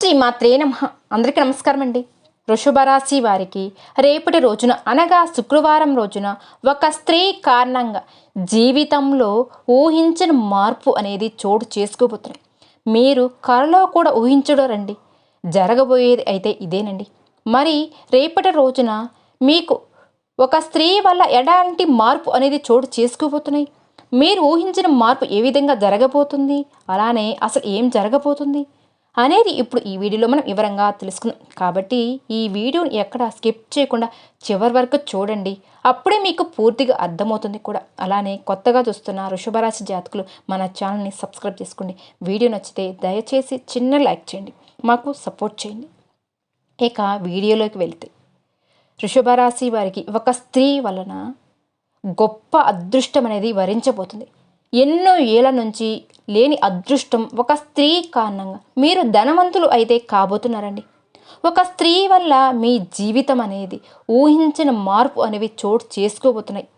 శ్రీ మాత్రే నమ. అందరికీ నమస్కారం అండి వృషభరాశి వారికి రేపటి రోజున అనగా శుక్రవారం రోజున ఒక స్త్రీ కారణంగా జీవితంలో ఊహించిన మార్పు అనేది చోటు చేసుకోబోతున్నాయి. మీరు కలలో కూడా ఊహించడరండి. జరగబోయేది అయితే ఇదేనండి. మరి రేపటి రోజున మీకు ఒక స్త్రీ వల్ల ఎలాంటి మార్పు అనేది చోటు చేసుకోబోతున్నాయి? మీరు ఊహించిన మార్పు ఏ విధంగా జరగబోతుంది? అలానే అసలు ఏం జరగబోతుంది? అనేది ఇప్పుడు ఈ వీడియోలో మనం వివరంగా తెలుసుకుందాం. కాబట్టి ఈ వీడియోని ఎక్కడ స్కిప్ చేయకుండా చివరి వరకు చూడండి. అప్పుడే మీకు పూర్తిగా అర్థమవుతుంది కూడా. అలానే కొత్తగా చూస్తున్న వృషభరాశి జాతకులు మన ఛానల్ని సబ్స్క్రైబ్ చేసుకోండి. వీడియో నచ్చితే దయచేసి చిన్న లైక్ చేయండి. మాకు సపోర్ట్ చేయండి. ఇక వీడియోలోకి వెళ్తే. వృషభరాశి వారికి ఒక స్త్రీ వలన గొప్ప అదృష్టం అనేది వరించబోతుంది. ఎన్నో ఏళ్ళ నుంచి లేని అదృష్టం ఒక స్త్రీ కారణంగా. మీరు ధనవంతులు అయితే కాబోతున్నారండి. ఒక స్త్రీ వల్ల మీ జీవితం అనేది ఊహించిన మార్పు అనేవి చోటు చేసుకోబోతున్నాయి.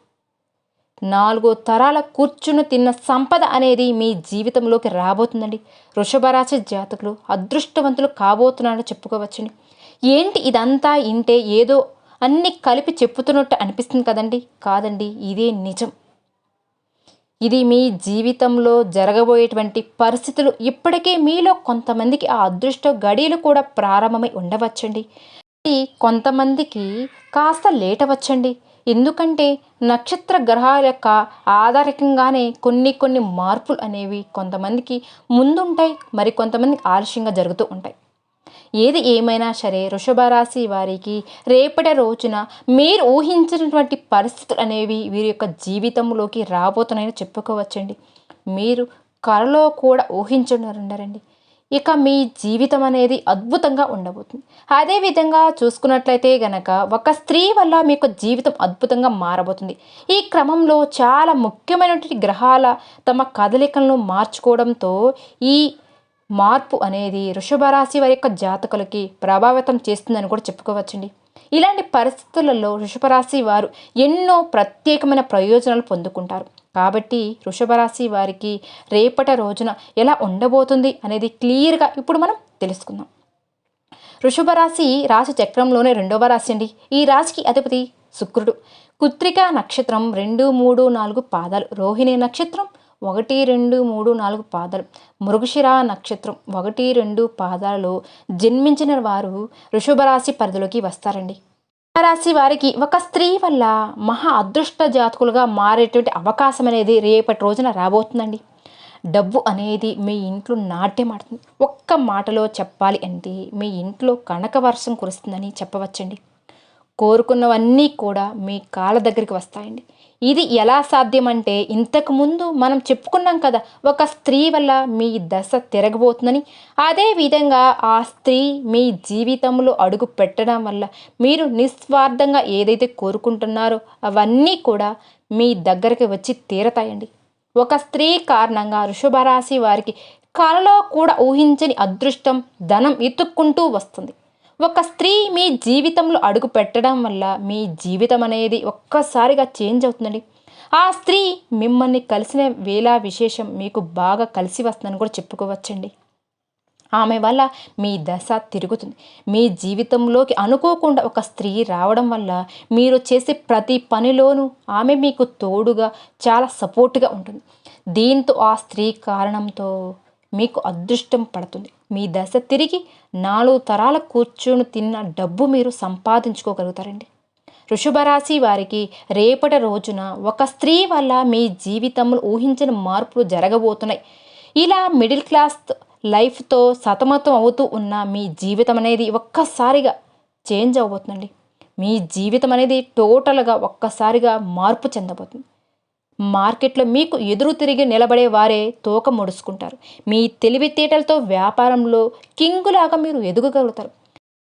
నాలుగో తరాల కూర్చుని తిన్న సంపద అనేది మీ జీవితంలోకి రాబోతుందండి. వృషభరాశి జాతకులు అదృష్టవంతులు కాబోతున్నారని చెప్పుకోవచ్చండి ఏంటి ఇదంతా? ఇంటే ఏదో అన్ని కలిపి చెప్పుతున్నట్టు అనిపిస్తుంది కదండి. కాదండి ఇదే నిజం. ఇది మీ జీవితంలో జరగబోయేటువంటి పరిస్థితులు ఇప్పటికే మీలో కొంతమందికి ఆ అదృష్ట గడియలు కూడా ప్రారంభమై ఉండవచ్చండి. అది కొంతమందికి కాస్త లేట్ అవ్వచ్చండి ఎందుకంటే నక్షత్ర గ్రహాల యొక్క ఆధారికంగానే కొన్ని కొన్ని మార్పులు అనేవి కొంతమందికి ముందుంటాయి మరి కొంతమందికి ఆలస్యంగా జరుగుతూ ఉంటాయి. ఏది ఏమైనా సరే వృషభ రాశి వారికి రేపటి రోజున మీరు ఊహించినటువంటి పరిస్థితులు అనేవి వీరి యొక్క జీవితంలోకి రాబోతున్నాయని చెప్పుకోవచ్చండి. మీరు కలలో కూడా ఊహించున్నారండి ఇక మీ జీవితం అనేది అద్భుతంగా ఉండబోతుంది. అదేవిధంగా చూసుకున్నట్లయితే గనక ఒక స్త్రీ వల్ల మీకు జీవితం అద్భుతంగా మారబోతుంది. ఈ క్రమంలో చాలా ముఖ్యమైనటువంటి గ్రహాల తమ కదలికలను మార్చుకోవడంతో ఈ మార్పు అనేది వృషభ రాశి వారి యొక్క జాతకులకి ప్రభావితం చేస్తుందని కూడా చెప్పుకోవచ్చండి. ఇలాంటి పరిస్థితులలో వృషభ రాశి వారు ఎన్నో ప్రత్యేకమైన ప్రయోజనాలు పొందుకుంటారు. కాబట్టి వృషభ రాశి వారికి రేపటి రోజున ఎలా ఉండబోతుంది అనేది క్లియర్గా ఇప్పుడు మనం తెలుసుకుందాం. వృషభ రాశి రాశి చక్రంలోనే రెండవ రాశి అండి. ఈ రాశికి అధిపతి శుక్రుడు. కుత్రిక నక్షత్రం రెండు మూడు నాలుగు పాదాలు. రోహిణి నక్షత్రం ఒకటి రెండు మూడు నాలుగు పాదాలు. మృగశిర నక్షత్రం ఒకటి రెండు పాదాలలో జన్మించిన వారు వృషభరాశి పరిధిలోకి వస్తారండి. రాశి వారికి ఒక స్త్రీ వల్ల మహా అదృష్ట జాతకులుగా మారేటువంటి అవకాశం అనేది రేపటి రోజున రాబోతుందండి. డబ్బు అనేది మీ ఇంట్లో నాట్యమాడుతుంది ఒక్క మాటలో చెప్పాలి అంటే మీ ఇంట్లో కనక వర్షం కురుస్తుందని చెప్పవచ్చండి. కోరుకున్నవన్నీ కూడా మీ కాళ్ళ దగ్గరికి వస్తాయండి. ఇది ఎలా సాధ్యమంటే ఇంతకుముందు మనం చెప్పుకున్నాం కదా ఒక స్త్రీ వల్ల మీ దశ తిరగబోతుందని. అదే విధంగా ఆ స్త్రీ మీ జీవితంలో అడుగు పెట్టడం వల్ల మీరు నిస్వార్థంగా ఏదైతే కోరుకుంటున్నారో అవన్నీ కూడా మీ దగ్గరికి వచ్చి తీరతాయండి. ఒక స్త్రీ కారణంగా వృషభరాశి వారికి కలలో కూడా ఊహించని అదృష్టం ధనం ఎత్తుక్కుంటూ వస్తుంది. ఒక స్త్రీ మీ జీవితంలో అడుగు పెట్టడం వల్ల మీ జీవితం అనేది ఒక్కసారిగా చేంజ్ అవుతుందండి. ఆ స్త్రీ మిమ్మల్ని కలిసిన వేళ విశేషం మీకు బాగా కలిసి వస్తుందని కూడా చెప్పుకోవచ్చండి. ఆమె వల్ల మీ దశ తిరుగుతుంది. మీ జీవితంలోకి అనుకోకుండా ఒక స్త్రీ రావడం వల్ల మీరు చేసే ప్రతి పనిలోనూ ఆమె మీకు తోడుగా చాలా సపోర్ట్గా ఉంటుంది. దీంతో ఆ స్త్రీ కారణంతో మీకు అదృష్టం పడుతుంది. మీ దశ తిరిగి నాలుగు తరాల కూర్చొని తిన్న డబ్బు మీరు సంపాదించుకోగలుగుతారండి. వృషభరాశి వారికి రేపటి రోజున ఒక స్త్రీ వల్ల మీ జీవితంలో ఊహించిన మార్పులు జరగబోతున్నాయి. ఇలా మిడిల్ క్లాస్ లైఫ్తో సతమతం అవుతూ ఉన్న మీ జీవితం అనేది ఒక్కసారిగా చేంజ్ అవ్వబోతుందండి. మీ జీవితం అనేది టోటల్గా ఒక్కసారిగా మార్పు చెందబోతుంది. మార్కెట్లో మీకు ఎదురు తిరిగి నిలబడే వారే తోక ముడుచుకుంటారు. మీ తెలివితేటలతో వ్యాపారంలో కింగులాగా మీరు ఎదుగగలుగుతారు.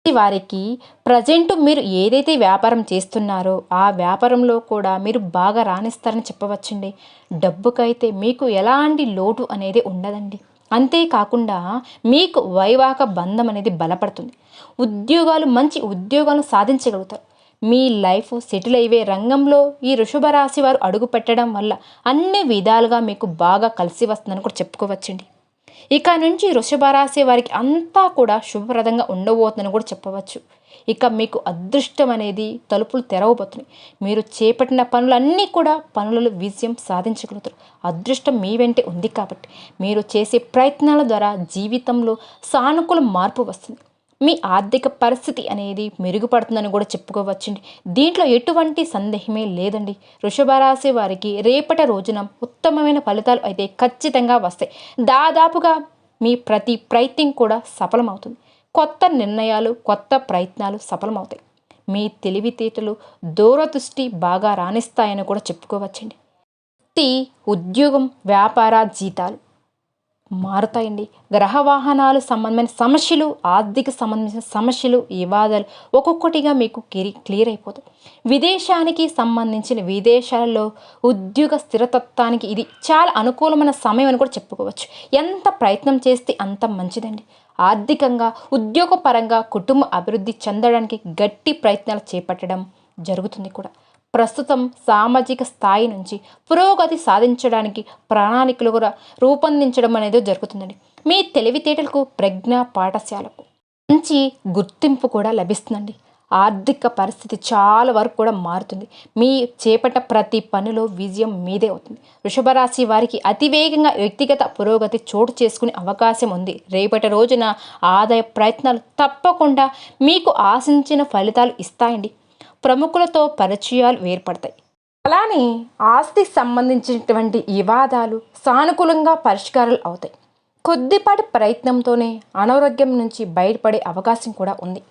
వారికి ప్రజెంట్ మీరు ఏదైతే వ్యాపారం చేస్తున్నారో ఆ వ్యాపారంలో కూడా మీరు బాగా రాణిస్తారని చెప్పవచ్చండి. డబ్బుకైతే మీకు ఎలాంటి లోటు అనేది ఉండదండి. అంతేకాకుండా మీకు వైవాహక బంధం అనేది బలపడుతుంది. ఉద్యోగాలు మంచి ఉద్యోగాలను సాధించగలుగుతారు. మీ లైఫ్ సెటిల్ అయ్యే రంగంలో ఈ వృషభ రాశి వారు అడుగు పెట్టడం వల్ల అన్ని విధాలుగా మీకు బాగా కలిసి వస్తుందని కూడా చెప్పుకోవచ్చండి. ఇక నుంచి వృషభ రాశి వారికి అంతా కూడా శుభప్రదంగా ఉండబోతుందని కూడా చెప్పవచ్చు. ఇక మీకు అదృష్టం అనేది తలుపులు తెరవబోతున్నాయి. మీరు చేపట్టిన పనులన్నీ కూడా పనులలో విజయం సాధించగలుగుతారు. అదృష్టం మీ వెంటే ఉంది కాబట్టి మీరు చేసే ప్రయత్నాల ద్వారా జీవితంలో సానుకూల మార్పు వస్తుంది. మీ ఆర్థిక పరిస్థితి అనేది మెరుగుపడుతుందని కూడా చెప్పుకోవచ్చండి. దీంట్లో ఎటువంటి సందేహమే లేదండి. వృషభ రాశి వారికి రేపటి రోజున ఉత్తమమైన ఫలితాలు అయితే ఖచ్చితంగా వస్తాయి. దాదాపుగా మీ ప్రతి ప్రయత్నం కూడా సఫలమవుతుంది. కొత్త నిర్ణయాలు కొత్త ప్రయత్నాలు సఫలమవుతాయి. మీ తెలివితేటలు దూరదృష్టి బాగా రాణిస్తాయని కూడా చెప్పుకోవచ్చండి. వృత్తి ఉద్యోగం వ్యాపార జీతాలు. మారుతాయండి. గ్రహ వాహనాలు సంబంధమైన సమస్యలు ఆర్థిక సంబంధించిన సమస్యలు వివాదాలు ఒక్కొక్కటిగా మీకు క్లి క్లియర్ అయిపోతాయి. విదేశానికి సంబంధించిన విదేశాలలో ఉద్యోగ స్థిరతత్వానికి ఇది చాలా అనుకూలమైన సమయం అని కూడా చెప్పుకోవచ్చు. ఎంత ప్రయత్నం చేస్తే అంత మంచిదండి. ఆర్థికంగా ఉద్యోగపరంగా కుటుంబ అభివృద్ధి చెందడానికి గట్టి ప్రయత్నాలు చేపట్టడం జరుగుతుంది కూడా. ప్రస్తుతం సామాజిక స్థాయి నుంచి పురోగతి సాధించడానికి ప్రణాళికలు కూడా రూపొందించడం అనేది జరుగుతుందండి. మీ తెలివితేటలకు ప్రజ్ఞ పాఠశాలకు మంచి గుర్తింపు కూడా లభిస్తుందండి. ఆర్థిక పరిస్థితి చాలా వరకు కూడా మారుతుంది. మీ చేపట్ట ప్రతి పనిలో విజయం మీదే అవుతుంది. వృషభరాశి వారికి అతివేగంగా వ్యక్తిగత పురోగతి చోటు చేసుకునే అవకాశం ఉంది. రేపటి రోజున ఆదాయ ప్రయత్నాలు తప్పకుండా మీకు ఆశించిన ఫలితాలు ఇస్తాయండి. ప్రముఖులతో పరిచయాలు ఏర్పడతాయి. అలానే ఆస్తి సంబంధించినటువంటి వివాదాలు సానుకూలంగా పరిష్కారాలు అవుతాయి. కొద్దిపాటి ప్రయత్నంతోనే అనారోగ్యం నుంచి బయటపడే అవకాశం కూడా ఉంది.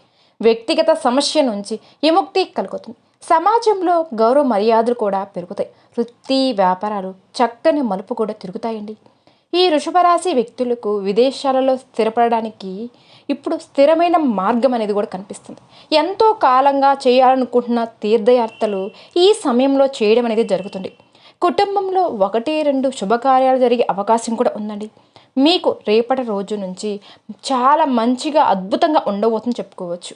వ్యక్తిగత సమస్య నుంచి విముక్తి కలుగుతుంది. సమాజంలో గౌరవ మర్యాదలు కూడా పెరుగుతాయి. వృత్తి వ్యాపారాలు చక్కని మలుపు కూడా తిరుగుతాయండి. ఈ వృషభరాశి వ్యక్తులకు విదేశాలలో స్థిరపడడానికి ఇప్పుడు స్థిరమైన మార్గం అనేది కూడా కనిపిస్తుంది. ఎంతో కాలంగా చేయాలనుకుంటున్న తీర్థయాత్రలు ఈ సమయంలో చేయడం అనేది జరుగుతుంది. కుటుంబంలో ఒకటి రెండు శుభకార్యాలు జరిగే అవకాశం కూడా ఉందండి. మీకు రేపటి రోజు నుంచి చాలా మంచిగా అద్భుతంగా ఉండబోతుందని చెప్పుకోవచ్చు.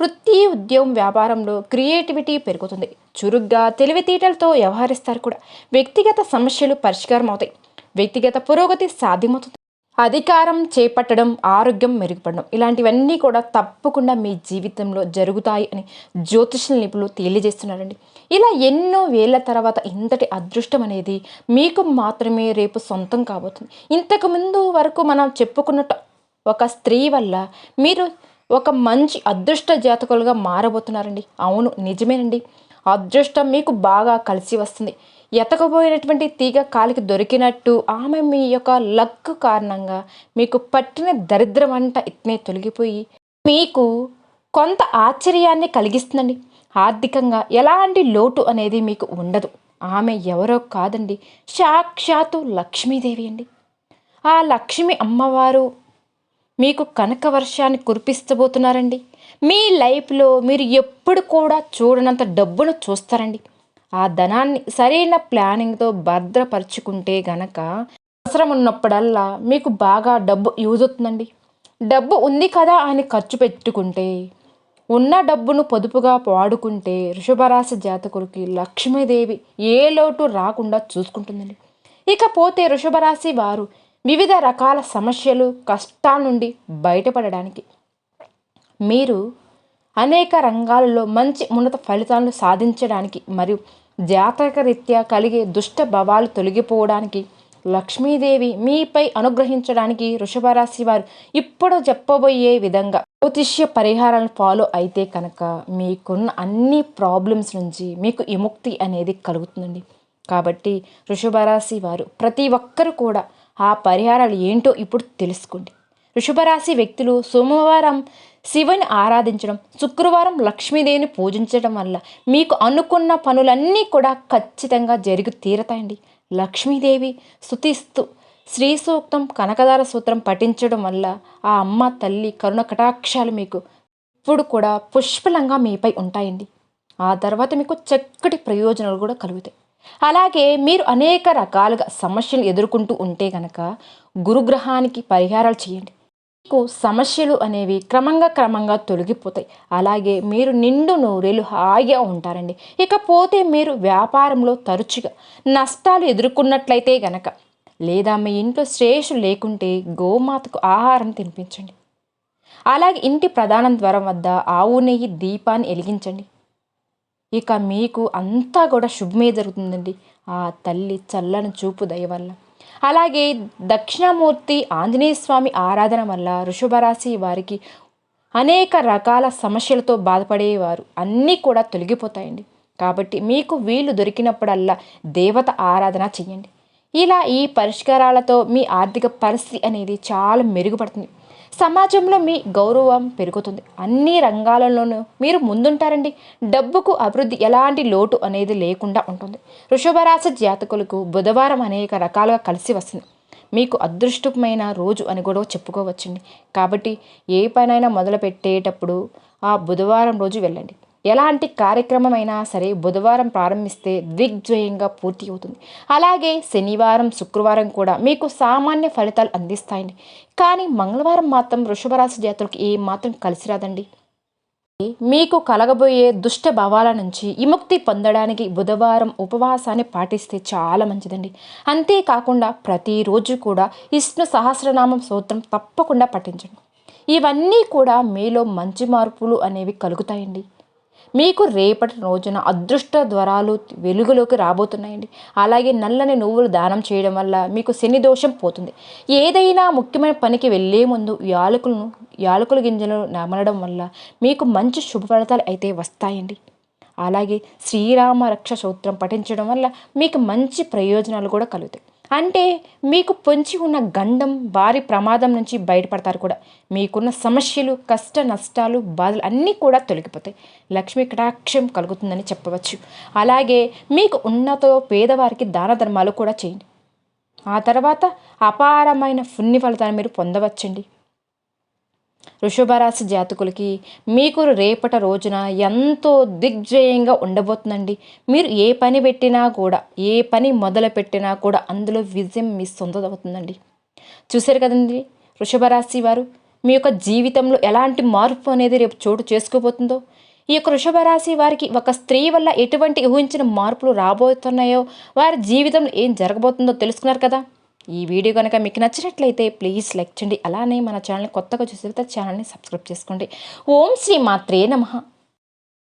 వృత్తి ఉద్యోగం వ్యాపారంలో క్రియేటివిటీ పెరుగుతుంది. చురుగ్గా తెలివితేటలతో వ్యవహరిస్తారు కూడా. వ్యక్తిగత సమస్యలు పరిష్కారం అవుతాయి వ్యక్తిగత పురోగతి సాధ్యమవుతుంది. అధికారం చేపట్టడం ఆరోగ్యం మెరుగుపడడం ఇలాంటివన్నీ కూడా తప్పకుండా మీ జీవితంలో జరుగుతాయి అని జ్యోతిష నిపుణులు తెలియజేస్తున్నారండి. ఇలా ఎన్నో వేల తర్వాత ఇంతటి అదృష్టం అనేది మీకు మాత్రమే రేపు సొంతం కాబోతుంది. ఇంతకు ముందు వరకు మనం చెప్పుకున్నట్టు ఒక స్త్రీ వల్ల మీరు ఒక మంచి అదృష్ట జాతకులుగా మారబోతున్నారండి. అవును నిజమేనండి. అదృష్టం మీకు బాగా కలిసి వస్తుంది. ఎతకపోయినటువంటి తీగ కాలికి దొరికినట్టు ఆమె మీ యొక్క లక్ కారణంగా మీకు పట్టిన దరిద్రం అంట ఇట్నే తొలగిపోయి మీకు కొంత ఆశ్చర్యాన్ని కలిగిస్తుందండి. ఆర్థికంగా ఎలాంటి లోటు అనేది మీకు ఉండదు. ఆమె ఎవరో కాదండి. సాక్షాత్తు లక్ష్మీదేవి అండి. ఆ లక్ష్మి అమ్మవారు మీకు కనక వర్షాన్ని కురిపిస్తబోతున్నారండి. మీ లైఫ్లో మీరు ఎప్పుడు కూడా చూడనంత డబ్బును చూస్తారండి. ఆ ధనాన్ని సరైన ప్లానింగ్తో భద్రపరుచుకుంటే గనక అవసరం ఉన్నప్పుడల్లా మీకు బాగా డబ్బు యూజ్ అవుతుందండి. డబ్బు ఉంది కదా అని ఖర్చు పెట్టుకుంటే ఉన్న డబ్బును పొదుపుగా వాడుకుంటే వృషభరాశి జాతకులకి లక్ష్మీదేవి ఏ లోటు రాకుండా చూసుకుంటుందండి. ఇకపోతే వృషభరాశి వారు వివిధ రకాల సమస్యలు కష్టాల నుండి బయటపడడానికి మీరు అనేక రంగాలలో మంచి ఉన్నత ఫలితాలను సాధించడానికి మరియు జాతక రీత్యా కలిగే దుష్ట భవాలు తొలగిపోవడానికి లక్ష్మీదేవి మీపై అనుగ్రహించడానికి వృషభరాశి వారు ఇప్పుడు చెప్పబోయే విధంగా జ్యోతిష్య పరిహారాలను ఫాలో అయితే కనుక మీకున్న అన్ని ప్రాబ్లమ్స్ నుంచి మీకు విముక్తి అనేది కలుగుతుందండి. కాబట్టి వృషభరాశి వారు ప్రతి ఒక్కరు కూడా ఆ పరిహారాలు ఏంటో ఇప్పుడు తెలుసుకోండి. వృషభరాశి వ్యక్తులు సోమవారం శివుని ఆరాధించడం శుక్రవారం లక్ష్మీదేవిని పూజించడం వల్ల మీకు అనుకున్న పనులన్నీ కూడా ఖచ్చితంగా జరిగి తీరతాయండి. లక్ష్మీదేవి స్థుతిస్తూ శ్రీ సూక్తం కనకదార సూత్రం పఠించడం వల్ల ఆ అమ్మ తల్లి కరుణ కటాక్షాలు మీకు ఇప్పుడు కూడా పుష్పలంగా మీపై ఉంటాయండి. ఆ తర్వాత మీకు చక్కటి ప్రయోజనాలు కూడా కలుగుతాయి. అలాగే మీరు అనేక రకాలుగా సమస్యలు ఎదుర్కొంటూ ఉంటే కనుక గురుగ్రహానికి పరిహారాలు చేయండి. మీకు సమస్యలు అనేవి క్రమంగా క్రమంగా తొలగిపోతాయి. అలాగే మీరు నిండు నూరేలు హాయిగా ఉంటారండి. ఇకపోతే మీరు వ్యాపారంలో తరచుగా నష్టాలు ఎదుర్కొన్నట్లయితే గనక లేదా మీ ఇంట్లో శ్రేషు లేకుంటే గోమాతకు ఆహారం తినిపించండి. అలాగే ఇంటి ప్రధాన ద్వారం వద్ద ఆవు నెయ్యి దీపాన్ని వెలిగించండి. ఇక మీకు అంతా కూడా శుభమే జరుగుతుందండి. ఆ తల్లి చల్లని చూపు దయ వల్ల. అలాగే దక్షిణామూర్తి ఆంజనేయ స్వామి ఆరాధన వల్ల వృషభరాశి వారికి అనేక రకాల సమస్యలతో బాధపడేవారు. అన్నీ కూడా తొలగిపోతాయండి. కాబట్టి మీకు వీలు దొరికినప్పుడల్లా దేవత ఆరాధన చెయ్యండి. ఇలా ఈ పరిష్కారాలతో మీ ఆర్థిక పరిస్థితి అనేది చాలా మెరుగుపడుతుంది. సమాజంలో మీ గౌరవం పెరుగుతుంది. అన్ని రంగాలలోనూ మీరు ముందుంటారండి. డబ్బుకు అభివృద్ధి ఎలాంటి లోటు అనేది లేకుండా ఉంటుంది. వృషభరాశి జాతకులకు బుధవారం అనేక రకాలుగా కలిసి వస్తుంది. మీకు అదృష్టమైన రోజు అని కూడా చెప్పుకోవచ్చండి. కాబట్టి ఏ పనైనా మొదలు పెట్టేటప్పుడు ఆ బుధవారం రోజు వెళ్ళండి. ఎలాంటి కార్యక్రమమైనా సరే బుధవారం ప్రారంభిస్తే దిగ్జయంగా పూర్తి అవుతుంది. అలాగే శనివారం శుక్రవారం కూడా మీకు సామాన్య ఫలితాలు అందిస్తాయండి. కానీ మంగళవారం మాత్రం వృషభరాశి జాతులకు ఏ మాత్రం కలిసి రాదండి. మీకు కలగబోయే దుష్ట భావాల నుంచి విముక్తి పొందడానికి బుధవారం ఉపవాసాన్ని పాటిస్తే చాలా మంచిదండి. అంతేకాకుండా ప్రతిరోజు కూడా విష్ణు సహస్రనామం సూత్రం తప్పకుండా పఠించండి. ఇవన్నీ కూడా మీలో మంచి మార్పులు అనేవి కలుగుతాయండి. మీకు రేపటి రోజున అదృష్ట ద్వారాలు వెలుగులోకి రాబోతున్నాయండి. అలాగే నల్లని నువ్వులు దానం చేయడం వల్ల మీకు శని దోషం పోతుంది. ఏదైనా ముఖ్యమైన పనికి వెళ్ళే ముందు యాలకులను యాలకుల గింజలను నమలడం వల్ల మీకు మంచి శుభ ఫలితాలు అయితే వస్తాయండి. అలాగే శ్రీరామ రక్ష సూత్రం పఠించడం వల్ల మీకు మంచి ప్రయోజనాలు కూడా కలుగుతాయి. అంటే మీకు పొంచి ఉన్న గండం భారీ ప్రమాదం నుంచి బయటపడతారు కూడా. మీకున్న సమస్యలు కష్ట నష్టాలు బాధలు అన్నీ కూడా తొలగిపోతాయి. లక్ష్మీ కటాక్షం కలుగుతుందని చెప్పవచ్చు. అలాగే మీకు ఉన్నతో పేదవారికి దాన ధర్మాలు కూడా చేయండి. ఆ తర్వాత అపారమైన పుణ్య ఫలితాన్ని మీరు పొందవచ్చండి. వృషభరాశి జాతకులకి మీకు రేపట రోజున ఎంతో దిగ్జయంగా ఉండబోతుందండి. మీరు ఏ పని పెట్టినా కూడా ఏ పని మొదలు పెట్టినా కూడా అందులో విజయం మీ సొంతమవుతుందండి. చూశారు కదండి వృషభరాశి వారు మీ యొక్క జీవితంలో ఎలాంటి మార్పు అనేది రేపు చోటు చేసుకోబోతుందో? ఈ యొక్క వృషభరాశి వారికి ఒక స్త్రీ వల్ల ఎటువంటి ఊహించిన మార్పులు రాబోతున్నాయో వారి జీవితంలో ఏం జరగబోతుందో తెలుసుకున్నారు కదా? ఈ వీడియో కనుక మీకు నచ్చినట్లయితే ప్లీజ్ లైక్ చేయండి. అలానే మన ఛానల్ కొత్తగా చూసేస్తే ఛానల్ని సబ్స్క్రైబ్ చేసుకోండి. ఓం శ్రీ మాత్రే నమః.